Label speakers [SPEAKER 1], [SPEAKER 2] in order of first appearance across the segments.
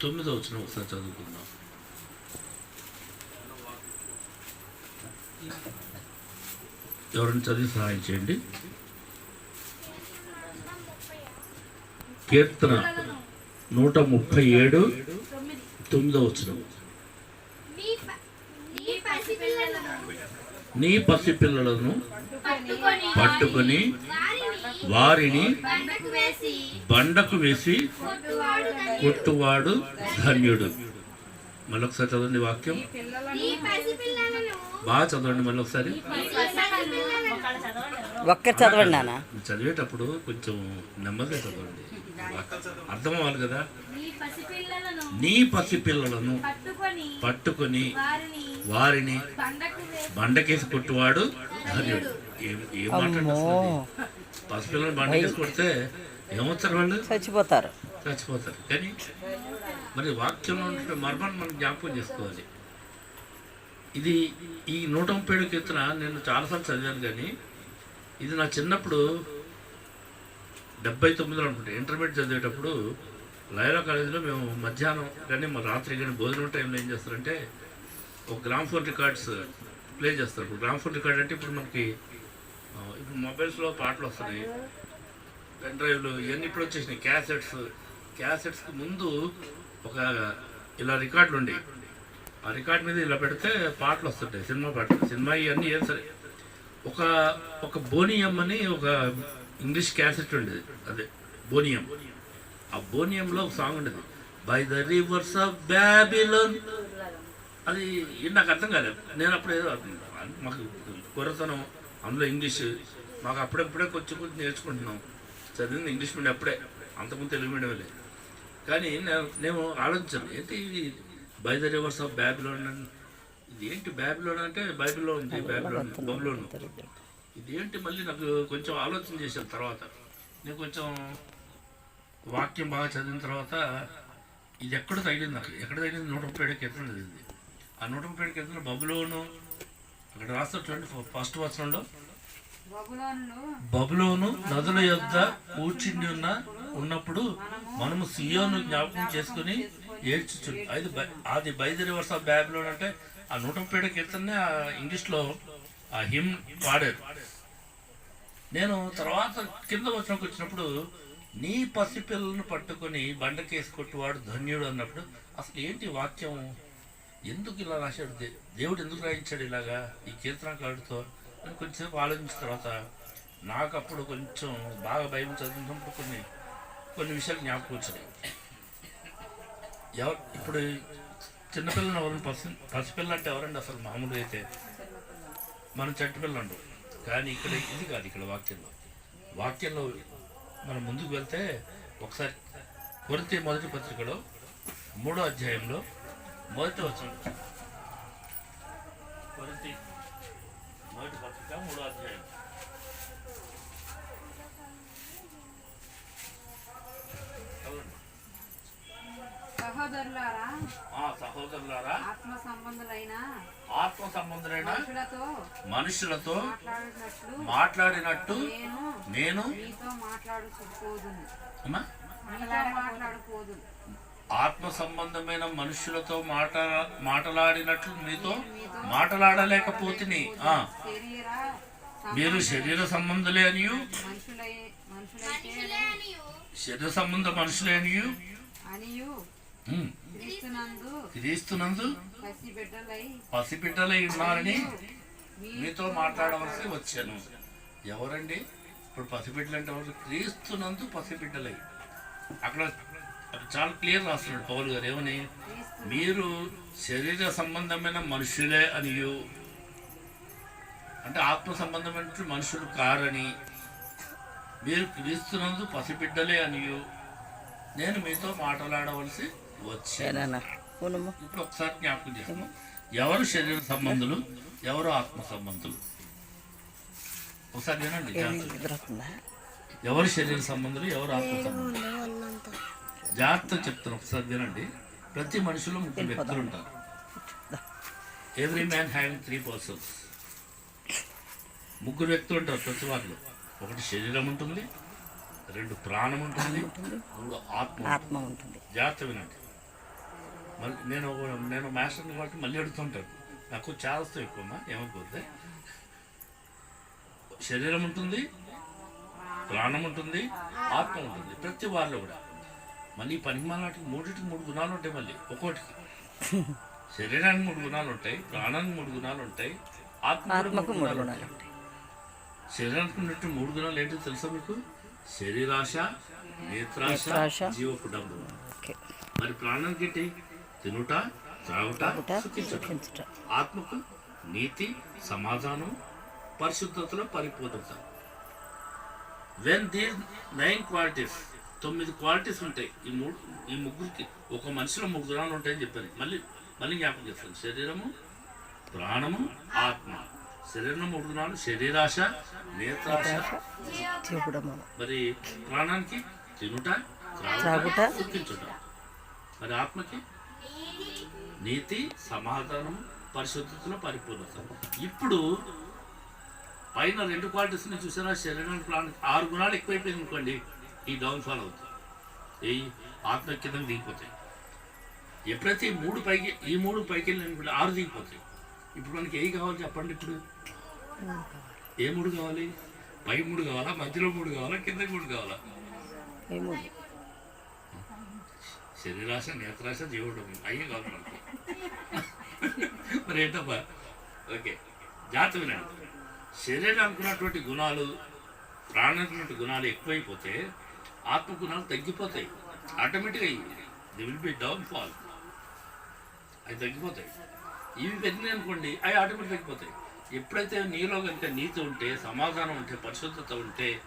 [SPEAKER 1] తొమ్మిదో వచ్చిన ఒకసారి చదువుకుందాం ఎవరైనా చదివి సహాయం చేయండి కీర్తన నూట ముప్పై ఏడు తొమ్మిదో వచ్చిన
[SPEAKER 2] నీ పసిపిల్లలను పట్టుకొని వారిని బండకు వేసి
[SPEAKER 1] బండకు వేసి
[SPEAKER 2] కొట్టువాడు ధన్యుడు.
[SPEAKER 1] మళ్ళొకసారి చదవండి వాక్యం. బాగా చదవండి మళ్ళీ ఒకసారి
[SPEAKER 2] నీ పసిపిల్లలను
[SPEAKER 3] ఒక్కరు చదవండి నాన్న.
[SPEAKER 1] చదివేటప్పుడు కొంచెం నెమ్మదిగా చదవండి. అర్థం అవ్వాలి కదా?
[SPEAKER 2] నీ పసిపిల్లలను
[SPEAKER 1] నీ పసిపిల్లలను
[SPEAKER 2] పట్టుకొని
[SPEAKER 1] పట్టుకొని
[SPEAKER 2] వారిని
[SPEAKER 1] వారిని
[SPEAKER 2] బండకు వేసి
[SPEAKER 1] బండకేసి కొట్టువాడు ధన్యుడు. ఏం ఏం? పసిపిల్లలు బండకేసి కొడితే ఏమవుతారు వాళ్ళు?
[SPEAKER 3] చచ్చిపోతారు.
[SPEAKER 1] చచ్చిపోతారు. కానీ మరి వాక్యంలో ఉంటే మర్మాన్ని మనం జ్ఞాపకం చేసుకోవాలి. ఇది ఈ నూట ముప్పై ఏడు కీర్తన నేను చాలాసార్లు చదివాను కానీ ఇది నా చిన్నప్పుడు డెబ్బై తొమ్మిదిలో అనుకుంటా ఇంటర్మీడియట్ చదివేటప్పుడు లైలా కాలేజీలో మేము మధ్యాహ్నం కానీ మా రాత్రి కానీ భోజనం టైంలో ఏం చేస్తారంటే ఒక గ్రామ్ ఫోన్ రికార్డ్స్ ప్లే చేస్తారు. ఇప్పుడు గ్రామ్ ఫోన్ రికార్డ్ అంటే ఇప్పుడు మనకి మొబైల్స్లో పాటలు వస్తున్నాయి. పెన్ డ్రైవ్లు ఇవన్నీ ఇప్పుడు వచ్చేసినాయి. క్యాసెట్స్ క్యాసెట్స్కి ముందు ఒక ఇలా రికార్డులు ఉండేవి. ఆ రికార్డ్ మీద ఇలా పెడితే పాటలు వస్తుంటాయి సినిమా పాటలు. సినిమా ఇవన్నీ ఏం సరే. ఒక ఒక బోనియం అని ఒక ఇంగ్లీష్ క్యాసెట్ ఉండేది. అదే బోనియం ఆ బోనియంలో ఒక సాంగ్ ఉండేది. By the rivers of Babylon అది నాకు అర్థం కాలేదు. నేను అప్పుడు ఏదో మాకు కొరతనం అందులో ఇంగ్లీష్ మాకు అప్పుడప్పుడే కొంచెం కొంచెం నేర్చుకుంటున్నాం. చదివింది ఇంగ్లీష్ మీడియం అప్పుడే. అంతకుముందు తెలుగు మీడియం లేదు. కానీ నేను ఆలోచించాను ఏంటి ఇది by the rivers of Babylon ఇది ఏంటి బ్యాబిలోన్ అంటే బైబిల్లో ఉంది బ్యాబిలోన్ బబులోన్ ఇది ఏంటి మళ్ళీ నాకు కొంచెం ఆలోచన చేశాను తర్వాత. నేను కొంచెం వాక్యం బాగా చదివిన తర్వాత ఇది ఎక్కడ తగిలింది నాకు? ఎక్కడ తగిలింది? నూట ముప్పై ఏడు కీర్తన చదివింది. ఆ నూట ముప్పై ఏడు కీర్తన బబులోను అక్కడ రాస్తారు చూడండి ఫస్ట్ వచనంలో. బబులోను నదుల యొద్ద కూర్చుండి ఉన్న ఉన్నప్పుడు మనము సియోను జ్ఞాపకం చేసుకుని ఏడ్చుచు అది బై- అది బైద రివర్స్ ఆఫ్ బ్యాబిలోన్ అంటే ఆ నూట ముప్పై ఏడు కీర్తనే ఆ ఇంగ్లీష్లో ఆ హిమ్ పాడారు. నేను తర్వాత కింద వచ్చినకు వచ్చినప్పుడు నీ పసిపిల్లలను పట్టుకొని బండకేసి కొట్టువాడు ధన్యుడు అన్నప్పుడు అసలు ఏంటి వాక్యం? ఎందుకు ఇలా రాశాడు? దేవుడు ఎందుకు రాయించాడు ఇలాగా ఈ కీర్తనకారుడితో అని కొంచెంసేపు ఆలోచించిన తర్వాత నాకు అప్పుడు కొంచెం బాగా బైబిల్ చదివినప్పుడు కొన్ని కొన్ని విషయాలు జ్ఞాపకం వచ్చినాయి. ఎవరు ఇప్పుడు చిన్నపిల్లలు ఎవరైనా పసి పసిపిల్ల అంటే ఎవరండి అసలు మామూలుగా అయితే? మనం చెట్టుపిల్ల ఉండవు కానీ ఇక్కడ ఇది కాదు ఇక్కడ వాక్యంలో. వాక్యంలో మనం ముందుకు వెళ్తే ఒకసారి కొరితే మొదటి పత్రికలో మూడో అధ్యాయంలో మొదటి వచ్చిన కొరితే మొదటి పత్రిక మూడో అధ్యాయం.
[SPEAKER 4] సహోదరులారా ఆత్మ సంబంధులైన
[SPEAKER 1] ఆత్మ సంబంధులైన
[SPEAKER 4] మనుషులతో
[SPEAKER 1] మాట్లాడినట్టు
[SPEAKER 4] నేను
[SPEAKER 1] నేను
[SPEAKER 4] మీతో
[SPEAKER 1] అమ్మా?
[SPEAKER 4] మీతో మాట్లాడుకోదు
[SPEAKER 1] ఆత్మ సంబంధమైన మనుషులతో మాట మాట్లాడినట్లు మీతో
[SPEAKER 4] మాట్లాడలేకపోతే
[SPEAKER 1] మీరు శరీర సంబంధులే అనియు? శరీర సంబంధ మనుషులే అనియు?
[SPEAKER 4] క్రీస్తునందు
[SPEAKER 1] పసిబిడ్డలై ఉన్నారని మీతో మాట్లాడవలసి వచ్చాను. ఎవరండి? ఇప్పుడు పసిబిడ్డలు అంటే ఎవరు? క్రీస్తునందు పసిబిడ్డలై. అక్కడ చాలా క్లియర్ రాస్తున్నాడు పౌలు గారు. ఏమని? మీరు శరీర సంబంధమైన మనుషులే అనియు. అంటే ఆత్మ సంబంధమైన మనుషులు కారని. మీరు క్రీస్తునందు పసిబిడ్డలే అనియు. నేను మీతో మాట్లాడవలసి వచ్చాను. ఇప్పుడు ఒకసారి జ్ఞాపకం చేస్తాం ఎవరు శరీర సంబంధులు? ఎవరు ఆత్మ సంబంధులు? ఒకసారి వినండి ఎవరు శరీర సంబంధులు? ఎవరు ఆత్మ సంబంధులు? జాగ్రత్త చెప్తాను ఒకసారి వినండి. ప్రతి మనిషిలో ముగ్గురు వ్యక్తులు ఉంటారు every man having three persons ముగ్గురు వ్యక్తులు ఉంటారు ప్రతి వారిలో. ఒకటి శరీరం ఉంటుంది రెండు ప్రాణం ఉంటుంది మూడు ఆత్మ ఉంటుంది.
[SPEAKER 3] ఆత్మ ఉంటుంది.
[SPEAKER 1] జాగ్రత్త వినండి. మళ్ళీ నేను నేను మాస్టర్ని కాబట్టి మళ్ళీ అడుగుతుంటాను. నాకు చాలా ఎక్కువ ఏమనుకోద్ది శరీరం ఉంటుంది ప్రాణం ఉంటుంది ఆత్మ ఉంటుంది. ప్రతి వారిలో కూడా. మళ్ళీ ఈ పనికి మాలాటికి మూడింటికి మూడు గుణాలు ఉంటాయి మళ్ళీ ఒక్కోటికి. శరీరానికి మూడు గుణాలు ఉంటాయి ప్రాణానికి మూడు గుణాలు ఉంటాయి ఆత్మ
[SPEAKER 3] ఆత్మకు మూడు గుణాలు ఉంటాయి.
[SPEAKER 1] శరీరానికి ఉన్నట్టు మూడు గుణాలు ఏంటో తెలుసా మీకు? శరీరాశ నేత్రాశ. జీవకుడంబం
[SPEAKER 3] ఓకే.
[SPEAKER 1] మరి ప్రాణానికి ఏంటి? తినుట త్రాగుట సుఖించుట. ఆత్మకు నీతి సమాధానం పరిశుద్ధతలో పరిపూర్ణత. వెన్ దీస్ నైన్ క్వాలిటీస్ తొమ్మిది క్వాలిటీస్ ఉంటాయి. ఈ మూడు ఈ ముగ్గురికి ఒక మనిషిలో మూడు గుణాలు ఉంటాయని చెప్పాను. మళ్ళీ మళ్ళీ జ్ఞాపకం చేస్తాను. శరీరము ప్రాణము ఆత్మ. శరీరం మూడు గుణాలు శరీరాశ నేత్రాశ. మరి ప్రాణానికి తినుట
[SPEAKER 3] త్రాగుట,
[SPEAKER 1] సుఖించుట. మరి ఆత్మకి నీతి సమాధానం పరిశుద్ధతలో పరిపూర్ణత. ఇప్పుడు పైన రెండు క్వాలిటీస్ని చూసారా? శరీరానికి ప్రాణానికి ఆరు గుణాలు ఎక్కువైపోయింది అనుకోండి. ఈ డౌన్ ఫాల్ అవుతుంది. ఈ ఆత్మ కింద దిగిపోతాయి. ఎప్పుడైతే ఈ మూడు పైకి ఈ మూడు పైకి వెళ్ళిన ఆరు దిగిపోతాయి. ఇప్పుడు మనకి ఏం కావాలి చెప్పండి ఇప్పుడు? ఏ మూడు కావాలి? పై మూడు కావాలా? మధ్యలో మూడు కావాలా? కింద మూడు కావాలా? శరీరాశ నేత్రాశ జీవుడు అయ్యే కావాలి మనకి. మరి ఏంటబ్బా? ఓకే. జాగ్రత్త వినండి. శరీరానికి ఉన్నటువంటి గుణాలు ఉన్నటువంటి గుణాలు ఎక్కువైపోతే ఆత్మగుణాలు తగ్గిపోతాయి. ఆటోమేటిక్గా they will be down fall అవి తగ్గిపోతాయి. ఇవి పెరిగినాయి అనుకోండి అవి ఆటోమేటిక్ తగ్గిపోతాయి. ఎప్పుడైతే నీలో కనుక నీతి ఉంటే సమాధానం ఉంటే పరిశుద్ధత ఉంటే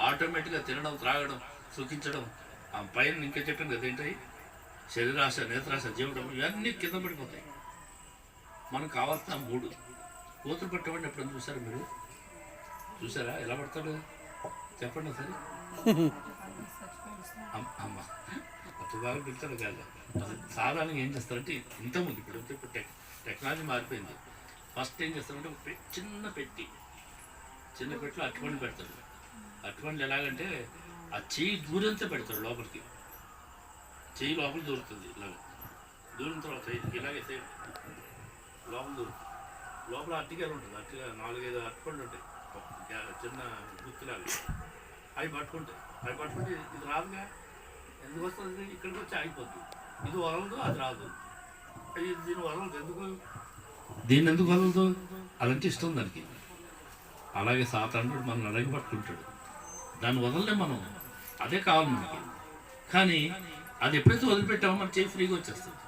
[SPEAKER 1] ఆటోమేటిక్గా తినడం త్రాగడం సుఖించడం ఆ పైన ఇంకా చెప్పాను కదా ఏంటి? శరీరాశ నేత్రాశ జీవడం ఇవన్నీ కింద పడిపోతాయి. మనకు కావాల్సిన మూడు. కూతురు పట్టేవాడిని ఎప్పుడైనా చూసారా మీరు? చూసారా ఎలా పడతాడు? చెప్పండి సరే అమ్మ బాగా పిలుస్తారు కాదు సాధారణంగా ఏం చేస్తారంటే ఇంతకుముందు ఇప్పుడు ఇప్పుడు టెక్ టెక్నాలజీ మారిపోయింది ఫస్ట్ ఏం చేస్తారంటే ఒక చిన్న పెట్టి చిన్న పెట్టిలో అట్టుకొని పెడతారు అట్టుకొని ఎలాగంటే ఆ చెయ్యి దూరంతో పెడతారు లోపలికి చెయ్యి లోపల దూరుతుంది ఇలాగ దూరిన తర్వాత ఇలాగైతే లోపల దూరుతుంది లోపల అట్టికాయలు ఉంటుంది. అట్టిగా నాలుగైదు అట్టుకొని ఉంటాయి. చిన్న గుర్తులాగా అవి పట్టుకుంటాయి. అవి పట్టుకుంటే ఇది రాదుగా. ఎందుకు వస్తుంది? ఇక్కడికి వచ్చి ఆగిపోద్ది. ఇది వదలదు అది రాదు. అది దీని వదలదు ఎందుకు? దీన్ని ఎందుకు వదలదు? అదంటే ఇష్టం దానికి. అలాగే సాతానుడు మనం అలాగే పట్టుకుంటాడు. దాన్ని వదలలే మనం. అదే కావాలి మనకి. కానీ అది ఎప్పుడైతే వదిలిపెట్టామో మన చేయి ఫ్రీగా వచ్చేస్తుంది.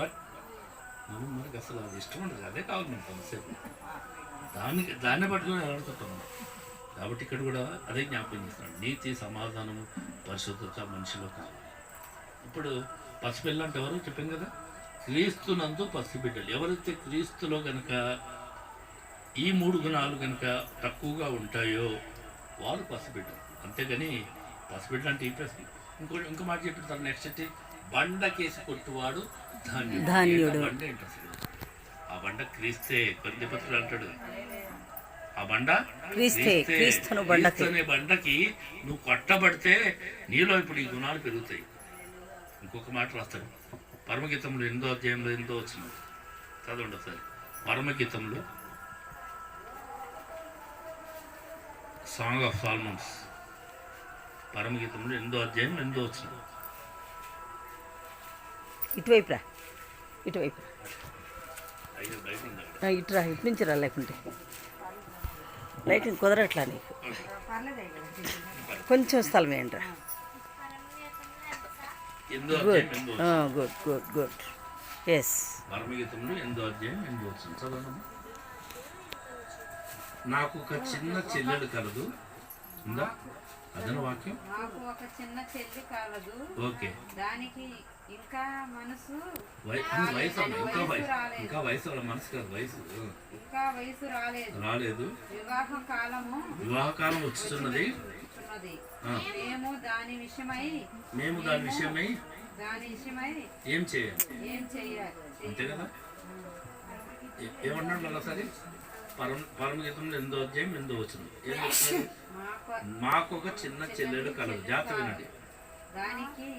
[SPEAKER 1] బట్ మనం మనకి అసలు అది ఇష్టం ఉండదు. అదే కావాలి మనకు కొంతసేపు. దానికి దాన్నే పట్టుకుని ఎవరుతుంటాం మనం కాబట్టి ఇక్కడ కూడా అదే జ్ఞాపకం చేస్తున్నాడు. నీతి సమాధానము పరిశుద్ధత మనిషిలో కావాలి. ఇప్పుడు పసిపిల్ల అంటే ఎవరు? చెప్పాను కదా. క్రీస్తునందు పసిబిడ్డలు. ఎవరైతే క్రీస్తులో కనుక ఈ మూడు గుణాలు కనుక తక్కువగా ఉంటాయో వారు పసిబిడ్డలు. అంతేగాని పసిబిడ్డ అంటే ఈ పసి ఇంకో ఇంకో మాట చెప్తారు నెక్స్ట్ అయితే బండ కేసి కొట్టువాడు ధాన్యుడు. బండ? అసలు? ఆ బండ క్రీస్తే. కొద్దిపత్రులు అంటాడు ఆ బండ? అనే బండకి నువ్వు కొట్టబడితే నీలో ఇప్పుడు ఈ గుణాలు పెరుగుతాయి. ఇంకొక మాట రాస్తాడు. పరమగీతంలో ఎనిమిదో అధ్యాయంలో ఎనిమిదో వచ్చిన చదవండి ఒకసారి. పరమగీతంలో సాంగ్ ఆఫ్ సాల్మన్స్ పరమగీతంలో ఎనిమిదో అధ్యాయం ఎనిమిదో వచ్చిన
[SPEAKER 3] ఇటువైపు రా ఇటువైపు రా.
[SPEAKER 1] ఐదు బయట ఉంది అక్కడ.
[SPEAKER 3] ఆ, ఇటు రా ఇటు నుంచి రా లేకుంటే. లైటింగ్ కుదరట్లా నీకు? కొంచెం స్థలం ఏంట్రా? Good good good good yes
[SPEAKER 1] నాకు ఒక చిన్న చెల్లెలు కలదు. ఉందా? అదన వాక్యం?
[SPEAKER 4] నాకు ఒక చిన్న చెల్లి కాలదు.
[SPEAKER 1] ఓకే.
[SPEAKER 4] దానికి ఇంకా మనసు
[SPEAKER 1] వయసు ఇంకా వయసు ఇంకా వయసు వాళ్ళ మనసు కాదు వయసు.
[SPEAKER 4] ఇంకా వయసు రాలేదు.
[SPEAKER 1] రాలేదు.
[SPEAKER 4] వివాహ కాలము
[SPEAKER 1] వచ్చుతున్నది.
[SPEAKER 4] మేము దాని విషయమై
[SPEAKER 1] మేము దాని విషయమై
[SPEAKER 4] దాని విషయమై
[SPEAKER 1] ఏం చేయాలి?
[SPEAKER 4] ఏం చెయ్యాలి
[SPEAKER 1] అంతే కదా? ఏమన్నాడు పరమ పరమగీతంలో ఎందో అధ్యాయం ఎందో వచ్చింది ఏం
[SPEAKER 4] మాకు
[SPEAKER 1] ఒక చిన్న చెల్లెలు కలదు. జాగ్రత్త వినండి.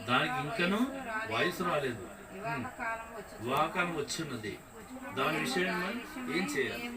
[SPEAKER 4] దానికి
[SPEAKER 1] ఇంకను వయసు రాలేదు.
[SPEAKER 4] వివాహ కాలం వచ్చి
[SPEAKER 1] వివాహకాలం వచ్చి ఉన్నది దాని విషయం ఏం చేయాలి?